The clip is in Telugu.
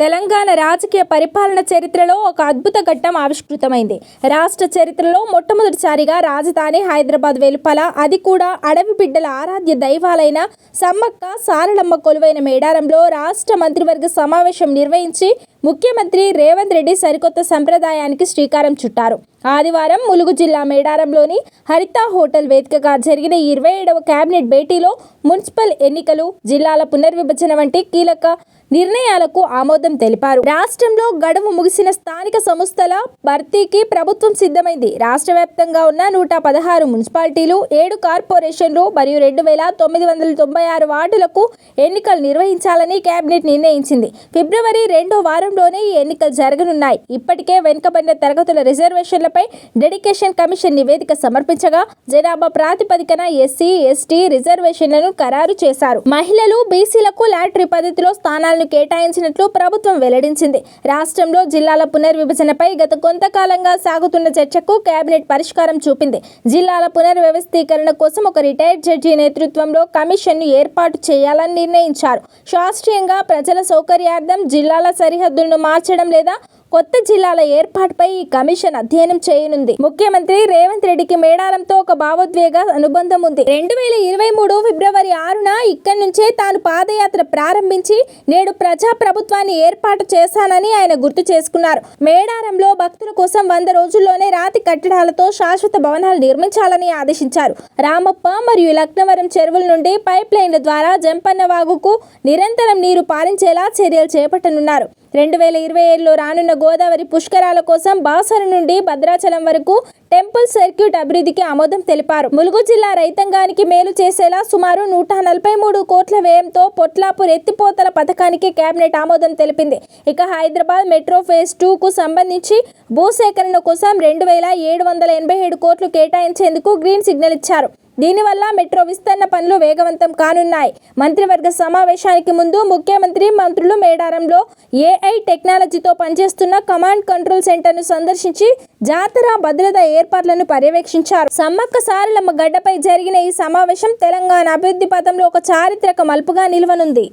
తెలంగాణ రాజకీయ పరిపాలన చరిత్రలో ఒక అద్భుత ఘట్టం ఆవిష్కృతమైంది. రాష్ట్ర చరిత్రలో మొట్టమొదటిసారిగా రాజధాని హైదరాబాద్ వెలుపల అది కూడా అడవి బిడ్డల ఆరాధ్య దైవాలైన సమ్మక్క సారలమ్మ కొలువైన మేడారంలో రాష్ట్ర మంత్రివర్గ సమావేశం నిర్వహించి ముఖ్యమంత్రి రేవంత్ రెడ్డి సరికొత్త సంప్రదాయానికి శ్రీకారం చుట్టారు. ఆదివారం ములుగు జిల్లా మేడారంలోని హరిత హోటల్ వేదికగా జరిగిన ఇరవై ఏడవ కేబినెట్ భేటీలో మున్సిపల్ ఎన్నికలు జిల్లాల పునర్విభజన వంటి కీలక నిర్ణయాలకు ఆమోదం తెలిపారు. రాష్ట్రంలో గడువు ముగిసిన స్థానిక సంస్థల భర్తీకి ప్రభుత్వం సిద్ధమైంది. రాష్ట్ర వ్యాప్తంగా ఉన్న నూట పదహారు మున్సిపాలిటీలు ఏడు కార్పొరేషన్లు మరియు రెండు వేల తొమ్మిది వందల తొంభై ఆరు వార్డులకు ఎన్నికలు నిర్వహించాలని కేబినెట్ నిర్ణయించింది. ఫిబ్రవరి రెండో వారంలోనే ఈ ఎన్నికలు జరగనున్నాయి. ఇప్పటికే వెనుకబడిన తరగతుల రిజర్వేషన్ల రిజర్వేషన్లపై డెడికేషన్ కమిషన్ నివేదిక సమర్పించగా జనాభా ప్రాతిపదికన ఎస్సీ ఎస్టీ రిజర్వేషన్లను ఖరారు చేశారు. మహిళలు బీసీలకు లాటరీ పద్ధతిలో స్థానాలను కేటాయించినట్లు ప్రభుత్వం వెల్లడించింది. రాష్ట్రంలో జిల్లాల పునర్విభజనపై గత కొంతకాలంగా సాగుతున్న చర్చకు కేబినెట్ పరిష్కారం చూపింది. జిల్లాల పునర్వ్యవస్థీకరణ కోసం ఒక రిటైర్డ్ జడ్జి నేతృత్వంలో కమిషన్ను ఏర్పాటు చేయాలని నిర్ణయించారు. శాస్త్రీయంగా ప్రజల సౌకర్యార్థం జిల్లాల సరిహద్దులను మార్చడం లేదా కొత్త జిల్లాల ఏర్పాటుపై ఈ కమిషన్ అధ్యయనం చేయనుంది. ముఖ్యమంత్రి రేవంత్ రెడ్డికి మేడారంతో ఒక భావోద్వేగ అనుబంధం ఉంది. రెండు వేల ఇరవై మూడు ఫిబ్రవరి ఆరున ఇక్కడి నుంచే తాను పాదయాత్ర ప్రారంభించి నేడు ప్రజా ప్రభుత్వాన్ని ఏర్పాటు చేశానని ఆయన గుర్తు చేసుకున్నారు. మేడారంలో భక్తుల కోసం వంద రోజుల్లోనే రాతి కట్టడాలతో శాశ్వత భవనాలు నిర్మించాలని ఆదేశించారు. రామప్ప మరియు లక్నవరం చెరువుల నుండి పైప్ లైన్ల ద్వారా జంపన్న వాగుకు నిరంతరం నీరు పారించేలా చర్యలు చేపట్టనున్నారు. రెండు వేల ఇరవై ఏడులో రానున్న గోదావరి పుష్కరాల కోసం బాసర నుండి భద్రాచలం వరకు టెంపుల్ సర్క్యూట్ అభివృద్ధికి ఆమోదం తెలిపారు. ములుగు జిల్లా రైతాంగానికి మేలు చేసేలా సుమారు నూట నలభై మూడు కోట్ల వ్యయంతో పొట్లాపూర్ ఎత్తిపోతల పథకానికి కేబినెట్ ఆమోదం తెలిపింది. ఇక హైదరాబాద్ మెట్రో ఫేజ్ టూకు సంబంధించి భూసేకరణ కోసం రెండు వేల ఏడు వందల ఎనభై ఏడు కోట్లు కేటాయించేందుకు గ్రీన్ సిగ్నల్ ఇచ్చారు. దీనివల్ల మెట్రో విస్తరణ పనులు వేగవంతం కానున్నాయి. మంత్రివర్గ సమావేశానికి ముందు ముఖ్యమంత్రి మంత్రులు మేడారంలో ఏఐ టెక్నాలజీతో పనిచేస్తున్న కమాండ్ కంట్రోల్ సెంటర్ను సందర్శించి జాతర భద్రత ఏర్పాట్లను పర్యవేక్షించారు. సమ్మక్క సారలమ్మ గడ్డపై జరిగిన ఈ సమావేశం తెలంగాణ అభివృద్ధి పథంలో ఒక చారిత్రక మలుపుగా నిలవనుంది.